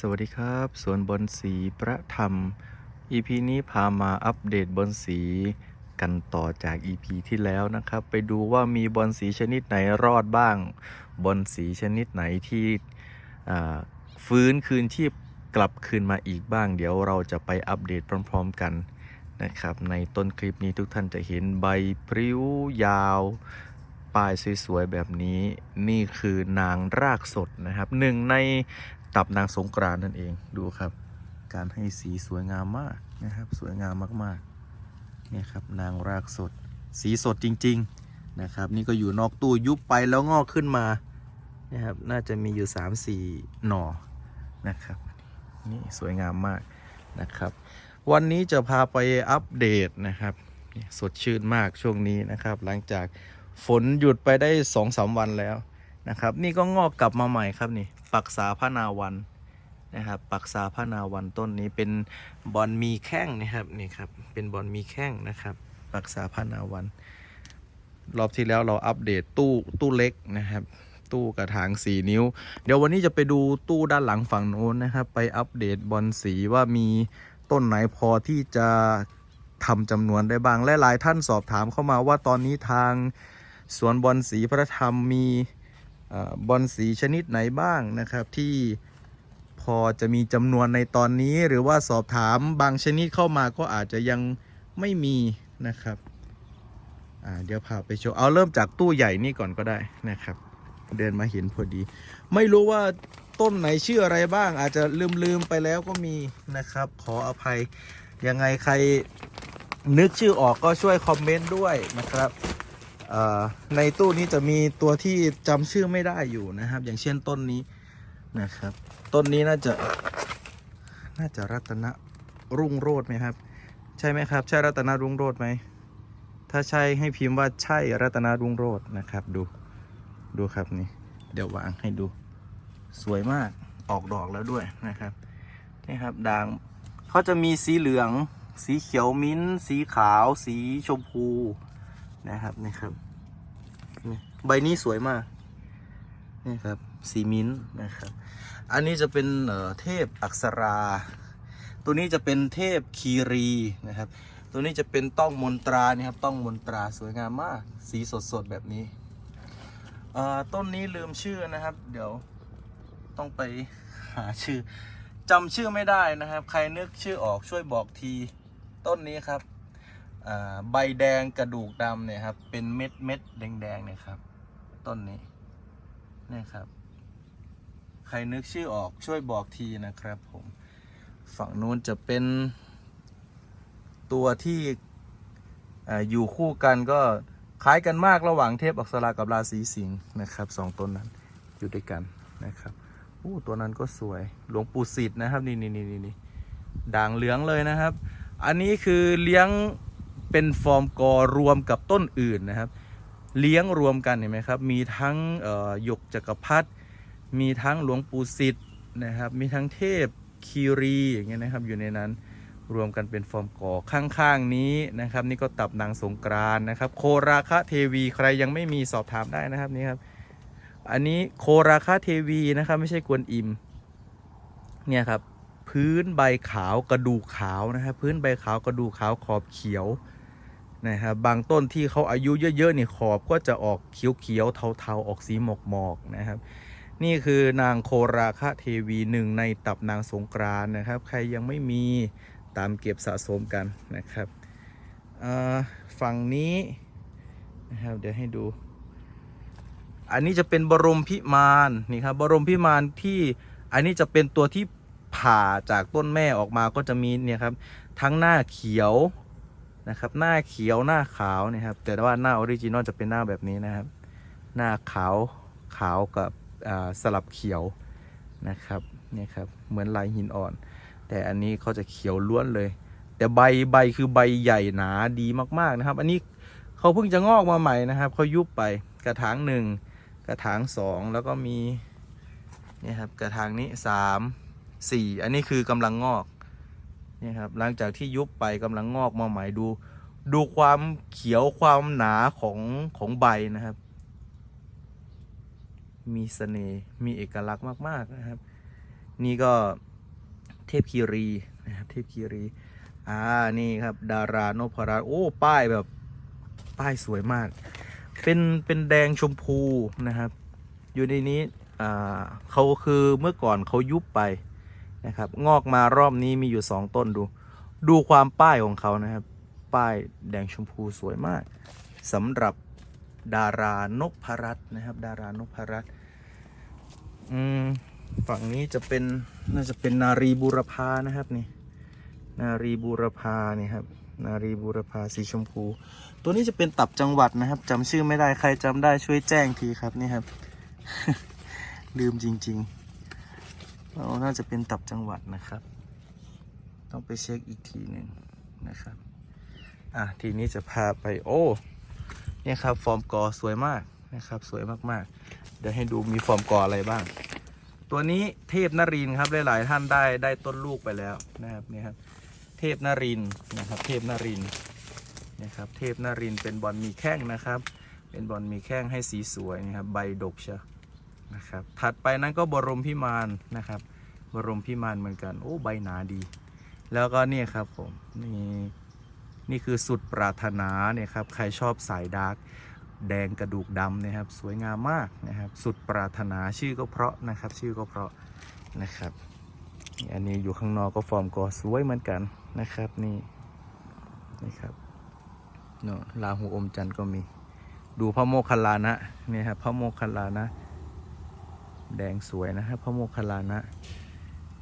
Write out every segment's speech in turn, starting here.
สวัสดีครับสวนบอนสีประธรรม EP นี้พามาอัปเดตบอนสีกันต่อจาก EP ที่แล้วนะครับ ไปดูว่ามีบอนสีชนิดไหนรอดบ้าง บอนสีชนิดไหนที่ฟื้นคืนชีพกลับคืนมาอีกบ้าง เดี๋ยวเราจะไปอัปเดตพร้อม ๆ กันนะครับ ในต้นคลิปนี้ทุกท่านจะเห็นใบพริ้วยาวปลายสวยๆแบบนี้นี่คือนางรากสดนะครับหนึ่งใน ตับนางสงกรานนั่นเองดูครับ การให้สีสวยงามมากนะครับ สวยงามมากๆนี่ครับนางรากสด สีสดจริง ๆนะครับ นี่ก็อยู่นอกตู้ยุบไปแล้วงอกขึ้นมานะครับน่าจะมีอยู่ 3-4 หน่อนะครับ นี่สวยงามมากนะครับ วันนี้จะพาไปอัปเดตนะครับสดชื่นมากช่วงนี้นะครับ หลังจากฝนหยุดไปได้สองสามวันแล้วนะครับ นี่ก็งอกกลับมาใหม่ครับนี่ ปักษาพระนาวันนะครับปักษาพระนาวันต้นนี้เป็นบอลมีแข้งนะครับนี่ครับเป็นบอลมีแข้งนะครับปักษาพระนาวันรอบที่แล้วเราอัปเดตตู้ตู้เล็กนะครับ ตู้กระถางสี่นิ้ว เดี๋ยววันนี้จะไปดูตู้ด้านหลังฝั่งโน้นนะครับ ไปอัปเดตบอลสีว่ามีต้นไหนพอที่จะทำจำนวนได้บ้างและหลายท่านสอบถามเข้ามาว่าตอนนี้ทางสวนบอลสีพระธรรมมี บอลสีชนิดไหนบ้างนะครับที่พอจะมีจำนวนในตอนนี้หรือว่าสอบถามบางชนิดเข้ามาก็อาจจะยังไม่มีนะครับเดี๋ยวพาไปโชว์เอาเริ่มจากตู้ใหญ่นี่ก่อนก็ได้นะครับ เดินมาเห็นพอดี ไม่รู้ว่าต้นไหนชื่ออะไรบ้าง อาจจะลืมลืมไปแล้วก็มีนะครับ ขออภัยยังไงใครนึกชื่อออกก็ช่วยคอมเมนต์ด้วยนะครับ ในตู้นี้จะมีตัวที่จำชื่อไม่ได้อยู่นะครับ อย่างเช่นต้นนี้นะครับ ต้นนี้น่าจะน่าจะรัตนรุ่งโรจน์ไหมครับ ใช่ไหมครับ ใช่รัตนรุ่งโรจน์ไหมถ้าใช่ให้พิมพ์ว่าใช่รัตนรุ่งโรจน์นะครับ ดูดูครับนี่ เดี๋ยววางให้ดู สวยมากออกดอกแล้วด้วยนะครับนี่ครับด่างเขาจะมีสีเหลือง สีเขียวมิ้นท์สีขาว สีชมพูนะครับนี่ครับ ใบนี้สวยมาก นี่ครับ สีมิ้นนะครับ อันนี้จะเป็นเเทพอักษรา ตัวนี้จะเป็นเทพคีรีนะครับ ตัวนี้จะเป็นต้องมนตรานี่ครับ ต้องมนตราสวยงามมาก สีสดๆแบบนี้ ต้นนี้ลืมชื่อนะครับ เดี๋ยวต้องไปหาชื่อจำชื่อไม่ได้นะครับ ใครนึกชื่อออกช่วยบอกที ต้นนี้ครับใบแดงกระดูกดำเนี่ยครับ เป็นเม็ดเม็ดแดงแดงๆเนี่ยครับ ต้นนี้นี่ครับ ใครนึกชื่อออกช่วยบอกทีนะครับผมฝั่งนู้นจะเป็นตัวที่ออยู่คู่กันก็คล้ายกันมากระหว่างเทพอักษรากับราศีสิงห์นะครับสองต้นนั้นอยู่ด้วยกันนะครับอู้ตัวนั้นก็สวยหลวงปู่สิทธิ์นะครับนี่นี่นี่นี่นี่ด่างเหลืองเลยนะครับ อันนี้คือเลี้ยงเป็นฟอร์มกอรวมกับต้นอื่นนะครับ เลี้ยงรวมกันเห็นไหมครับ มีทั้งหยกจักรพรรดิมีทั้งหลวงปู่สิทธิ์นะครับ มีทั้งเทพคีรีอย่างเงี้ยนะครับอยู่ในนั้นรวมกันเป็นฟอร์มก่อข้างๆนี้นะครับ นี่ก็ตับนางสงกรานนะครับ โคราคะเทวีใครยังไม่มีสอบถามได้นะครับนี่ครับ อันนี้โคราคะเทวีนะครับ ไม่ใช่กวนอิมเนี่ยครับ พื้นใบขาวกระดูกขาวนะครับ พื้นใบขาวกระดูกขาวขอบเขียว นะครับบางต้นที่เขาอายุเยอะๆนี่ขอบก็จะออกเขียวๆเทาๆออกสีหมอกๆนะครับ นี่คือนางโคราคะเทวีหนึ่งในตับนางสงกรานนะครับ ใครยังไม่มีตามเก็บสะสมกันนะครับฝั่งนี้นะครับเดี๋ยวให้ดู อันนี้จะเป็นบรมพิมานนี่ครับบรมพิมานที่อันนี้จะเป็นตัวที่ผ่าจากต้นแม่ออกมาก็จะมีเนี่ยครับทั้งหน้าเขียว นะครับ หน้าเขียวหน้าขาวนะครับ แต่ว่าหน้าออริจินอลจะเป็นหน้าแบบนี้นะครับ หน้าขาวขาวกับสลับเขียวนะครับเนี่ยครับเหมือนลายหินอ่อน แต่อันนี้เขาจะเขียวล้วนเลย แต่ใบใบคือใบใหญ่หนาดีมากๆนะครับ อันนี้เขาเพิ่งจะงอกมาใหม่นะครับเขายุบไปกระถางหนึ่งกระถางสองแล้วก็มีเนี่ยครับกระถางนี้สามสี่อันนี้คือกำลังงอก นี่ครับหลังจากที่ยุบไปกำลังงอกมาใหม่ดู ดูความเขียวความหนาของของใบนะครับ มีเสน่ห์มีเอกลักษณ์มาก ๆนะครับ นี่ก็เทพคีรีนะครับเทพคีรีอ่านี่ครับดารานพรัตน์โอ้ป้ายแบบป้ายสวยมาก เป็นเป็นแดงชมพูนะครับ อยู่ในนี้อ่าเขาคือเมื่อก่อนเขายุบไป นะครับ งอกมารอบนี้มีอยู่สองต้นดู ดูความป้ายของเขานะครับ ป้ายแดงชมพูสวยมากสำหรับดารานกพรัตนะครับ ดารานกพรัตฝั่งนี้จะเป็นน่าจะเป็นนารีบูรพานะครับนี่ นารีบูรพานี่ครับนารีบูรพาสีชมพู ตัวนี้จะเป็นตับจังหวัดนะครับจำชื่อไม่ได้ใครจำได้ช่วยแจ้งทีครับนี่ครับ ลืมจริง ๆ เราน่าจะเป็นตับจังหวัดนะครับ ต้องไปเช็คอีกทีหนึ่งนะครับ อะ ทีนี้จะพาไปโอ้ เนี่ยครับ ฟอร์มกอสวยมากนะครับ สวยมากๆ เดี๋ยวให้ดูมีฟอร์มกออะไรบ้าง ตัวนี้เทพนรินครับ หลาย ๆ ท่านได้ได้ต้นลูกไปแล้วนะครับเนี่ยครับ เทพนรินนะครับ เทพนรินนะครับ เทพนรินเป็นบอลมีแข้งนะครับ เป็นบอลมีแข้งให้สีสวยนะครับ ใบดกเชียว นะครับ ถัดไปนั้นก็บรมพิมานนะครับ บรมพิมานเหมือนกัน โอ้ใบหนาดี แล้วก็นี่ครับผมนี่นี่คือสุดปรารถนาเนี่ยครับ ใครชอบสายดาร์กแดงกระดูกดำนะครับ สวยงามมากนะครับ สุดปรารถนาชื่อก็เพราะนะครับ ชื่อก็เพราะนะครับ อันนี้อยู่ข้างนอกก็ฟอร์มก็สวยเหมือนกันนะครับนี่นี่ครับเนาะลาหูอมจันทร์ก็มี ดูพระโมคคัลลานะเนี่ยครับพระโมคคัลลานะ แดงสวยนะครับพระโมคคัลลานะ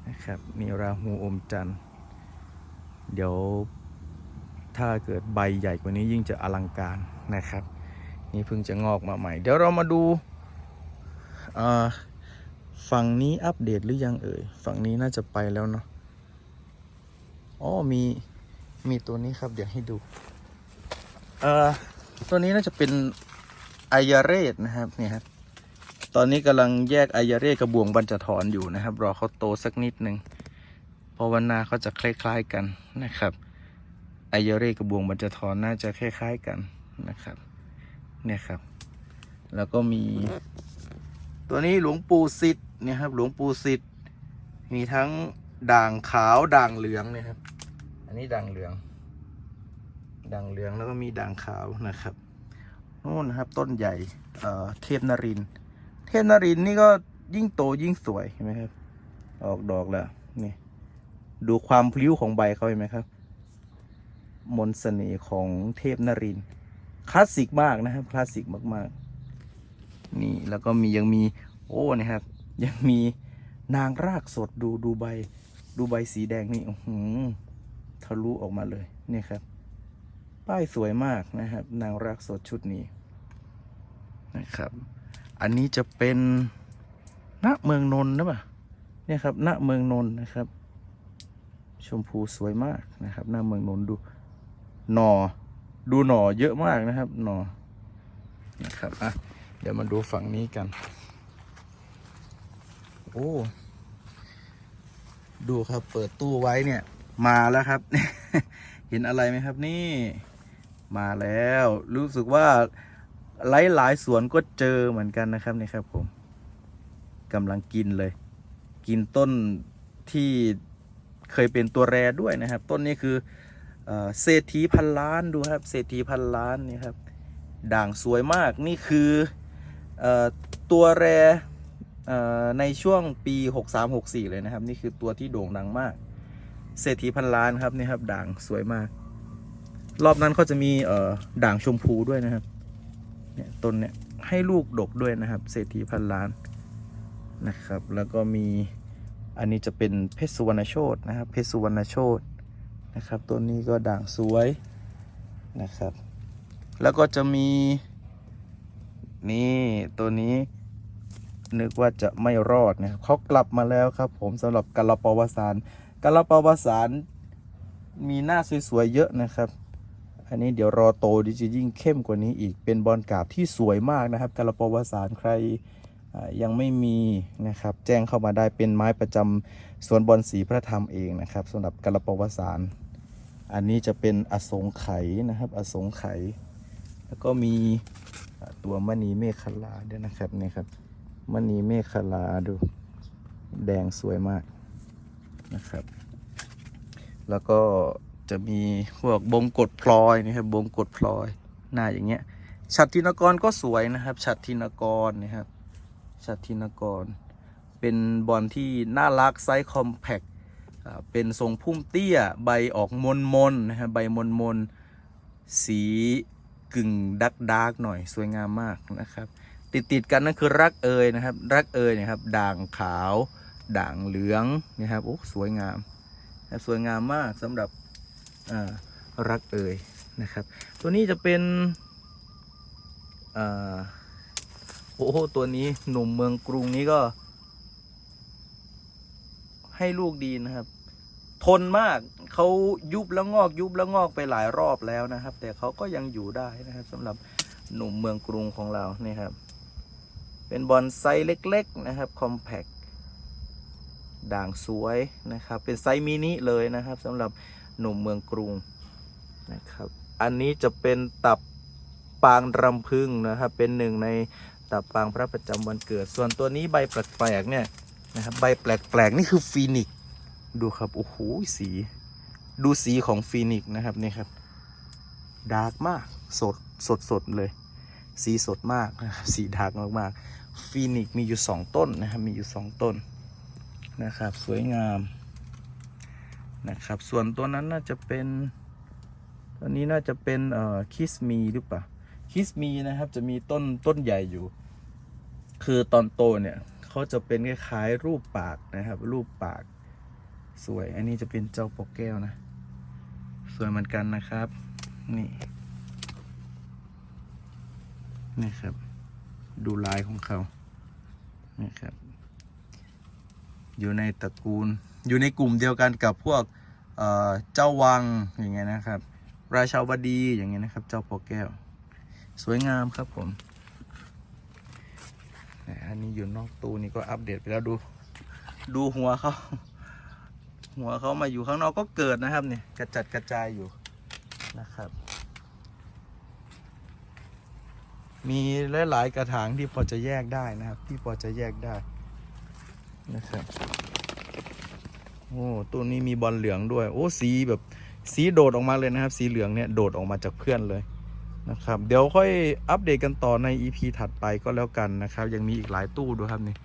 นะครับนี่ราหูอมจันทร์เดี๋ยวถ้าเกิดใบใหญ่กว่านี้ยิ่งจะอลังการนะครับ นี่เพิ่งจะงอกมาใหม่ เดี๋ยวเรามาดูฝั่งนี้อัปเดตหรือยังเอ่ยฝั่งนี้น่าจะไปแล้วเนาะอ๋อมีมีตัวนี้ครับ เดี๋ยวให้ดูเอ่อตัวนี้น่าจะเป็นไอยาเรศนะครับเนี่ยครับ ตอนนี้กำลังแยกไอยาเรศกับบวงบรรจถอนอยู่นะครับ รอเขาโตสักนิดหนึ่งเพราะวันหน้าเขาจะคล้ายๆกันนะครับไอยาเรศกับบวงบรรจถอนน่าจะคล้ายๆกันนะครับ เนี่ยครับ แล้วก็มี ตัวนี้หลวงปู่สิทธิ์เนี่ยครับ หลวงปู่สิทธิ์มีทั้งด่างขาวด่างเหลืองเนี่ยครับ อันนี้ด่างเหลือง ด่างเหลืองแล้วก็มีด่างขาวนะครับนู่นนะครับต้นใหญ่เอ่อเทพนรินทร์ เทพนรินร์นี่ก็ยิ่งโตยิ่งสวยเห็นไหมครับ ออกดอกแล้วนี่ดูความพลิ้วของใบเขาเห็นไหมครับ มนเสน่ห์ของเทพนรินคลาสสิกมากนะครับคลาสสิกมากๆ นี่แล้วก็มียังมีโอ้นะครับ ยังมีนางรากสดดูดูใบ ดูใบสีแดงนี่อื้อหือทะลุออกมาเลยนี่ครับ ป้ายสวยมากนะครับ นางรากสดชุดนี้นะครับ อันนี้จะเป็นณเมืองนนท์นะป่ะเนี่ยครับณเมืองนนท์นะครับ ชมพูสวยมากนะครับหน้าเมืองนนท์ดูหน่อดูหน่อเยอะมากนะครับ หน่อนะครับอะเดี๋ยวมาดูฝั่งนี้กัน โอ้ดูครับเปิดตู้ไว้เนี่ย มาแล้วครับ เห็นอะไรไหมครับนี่ มาแล้ว รู้สึกว่า หลายหลายๆสวนก็เจอเหมือนกันนะครับนี่ครับผมกำลังกินเลย กินต้นที่เคยเป็นตัวแรด้วยนะครับ ต้นนี้คือเอเศรษฐีพันล้านดูครับเศรษฐีพันล้านนี่ครับ ด่างสวยมากนี่คืออตัวแรในช่วงปี 63-64 เลยนะครับ นี่คือตัวที่โด่งดังมาก เศรษฐีพันล้านครับนี่ครับด่างสวยมาก รอบนั้นเขาจะมีด่างชมพูด้วยนะครับ เนี่ยต้นเนี่ยให้ลูกดกด้วยนะครับ เศรษฐีพันล้านนะครับ แล้วก็มีอันนี้จะเป็นเพชรสุวรรณโชตนะครับ เพชรสุวรรณโชตนะครับต้นนี้ก็ด่างสวยนะครับ แล้วก็จะมีนี่ตัวนี้นึกว่าจะไม่รอดนะครับเขากลับมาแล้วครับ ผมสำหรับกาลปวสารกาลปวสารมีหน้าสวยๆเยอะนะครับ อันนี้เดี๋ยวรอโตดิจะยิ่งเข้มกว่านี้อีก เป็นบอลกราบที่สวยมากนะครับกาลปวสารใครยังไม่มีนะครับ แจ้งเข้ามาได้เป็นไม้ประจำสวนบอลสีพระธรรมเองนะครับสำหรับกาลปวสาร อันนี้จะเป็นอสงไขยนะครับ อสงไขยแล้วก็มีตัวมณีเมฆลาด้วยนะครับนี่ครับมณีเมฆลาดู แดงสวยมากนะครับ แล้วก็ จะมีพวกบงกฎพลอยนะครับบงกฎพลอยหน้าอย่างเงี้ยฉัตรทินกรก็สวยนะครับฉัตรทินกรนะครับฉัตรทินกร เป็นบอลที่น่ารักไซส์คอมแพคเป็นทรงพุ่มเตี้ยใบออกมนมนนะครับใบมนมนสีกึ่งดักดาร์กหน่อยสวยงามมากนะครับ ติดติดกันนั่นคือรักเอยนะครับ รักเอยนะครับ ด่างขาว ด่างเหลืองนะครับโอ้สวยงามสวยงามมากสำหรับ รักเอยนะครับ ตัวนี้จะเป็นโอ้โหตัวนี้หนุ่มเมืองกรุงนี้ก็ ให้ลูกดีนะครับ ทนมากเขายุบแล้วงอกยุบแล้วงอกไปหลายรอบแล้วนะครับ แต่เขาก็ยังอยู่ได้นะครับสำหรับหนุ่มเมืองกรุงของเรานี่ครับ เป็นบอนไซส์เล็ก ๆ นะครับคอมแพคด่างสวยนะครับ เป็นไซส์มินิเลยนะครับสำหรับ หนุ่มเมืองกรุงนะครับ อันนี้จะเป็นตับปางรำพึงนะครับ เป็นหนึ่งในตับปางพระประจำวันเกิด ส่วนตัวนี้ใบแปลกๆเนี่ยนะครับใบแปลกๆนี่คือฟีนิกดูครับโอ้โหสีดูสีของฟีนิกนะครับนี่ครับดาร์กมากสดสดสดเลย สีสดมากนะครับสีดาร์กมากๆฟีนิกมีอยู่สองต้นนะครับมีอยู่สองต้นนะครับ สวยงาม นะครับ ส่วนตัวนั้นน่าจะเป็นตัวนี้น่าจะเป็นเอ่อคิสมีหรือเปล่าคิสมีนะครับจะมีต้นต้นใหญ่อยู่ คือตอนโตเนี่ยเขาจะเป็นคล้ายๆรูปปากนะครับ รูปปากสวย อันนี้จะเป็นเจ้าปกแก้วนะ สวยเหมือนกันนะครับ นี่นี่ครับ ดูลายของเขานี่ครับ อยู่ในตระกูล อยู่ในกลุ่มเดียวกันกับพวกเจ้าวังอย่างเงี้ยนะครับ ราชาวดีอย่างเงี้ยนะครับ เจ้าปอแก้ว สวยงามครับผมอันนี้อยู่นอกตู้นี่ก็อัปเดตไปแล้วดู ดูหัวเขาหัวเขามาอยู่ข้างนอกก็เกิดนะครับเนี่ยกระจัดกระจายอยู่นะครับ มีหลาย ๆ กระถางที่พอจะแยกได้นะครับ ที่พอจะแยกได้นะครับ โอ้ตัวนี้มีบอลเหลืองด้วย โอ้สีแบบสีโดดออกมาเลยนะครับ สีเหลืองเนี่ยโดดออกมาจากเพื่อนเลยนะครับ เดี๋ยวค่อยอัปเดตกันต่อใน EP ถัดไปก็แล้วกันนะครับ ยังมีอีกหลายตู้ด้วยครับนี่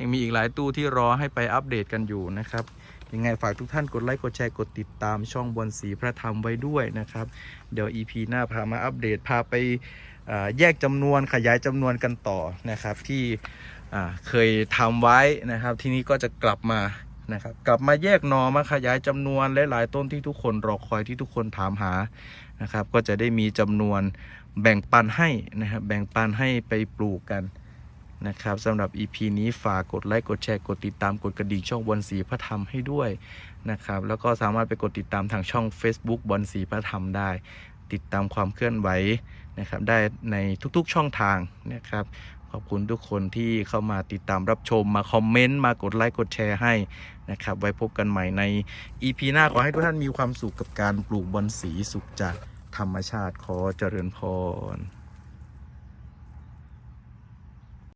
ยังมีอีกหลายตู้ที่รอให้ไปอัปเดตกันอยู่นะครับยังไงฝากทุกท่านกดไลค์กดแชร์กดติดตามช่องบอลสีพระธรรมไว้ด้วยนะครับ เดี๋ยว EP หน้าพามาอัปเดตพาไปแยกจำนวนขยายจำนวนกันต่อนะครับที่เคยทำไว้นะครับ ทีนี้ก็จะกลับมา นะครับกลับมาแยกหนอมาขยายจำนวนหลายๆต้นที่ทุกคนรอคอยที่ทุกคนถามหานะครับก็จะได้มีจำนวนแบ่งปันให้นะครับแบ่งปันให้ไปปลูกกันนะครับสำหรับ EP นี้ฝากกดไลค์ กดแชร์ กดติดตามกดกระดิ่งช่องบอลสีพระธรรมให้ด้วยนะครับแล้วก็สามารถไปกดติดตามทางช่อง Facebook บอลสีพระธรรมได้ ติดตามความเคลื่อนไหวนะครับได้ในทุกๆช่องทางนะครับ ขอบคุณทุกคนที่เข้ามาติดตามรับชมมาคอมเมนต์มากดไลค์กดแชร์ให้นะครับ ไว้พบกันใหม่ใน EP หน้าขอให้ทุกท่านมีความสุขกับการปลูกบอนสีสุขจากธรรมชาติขอเจริญพร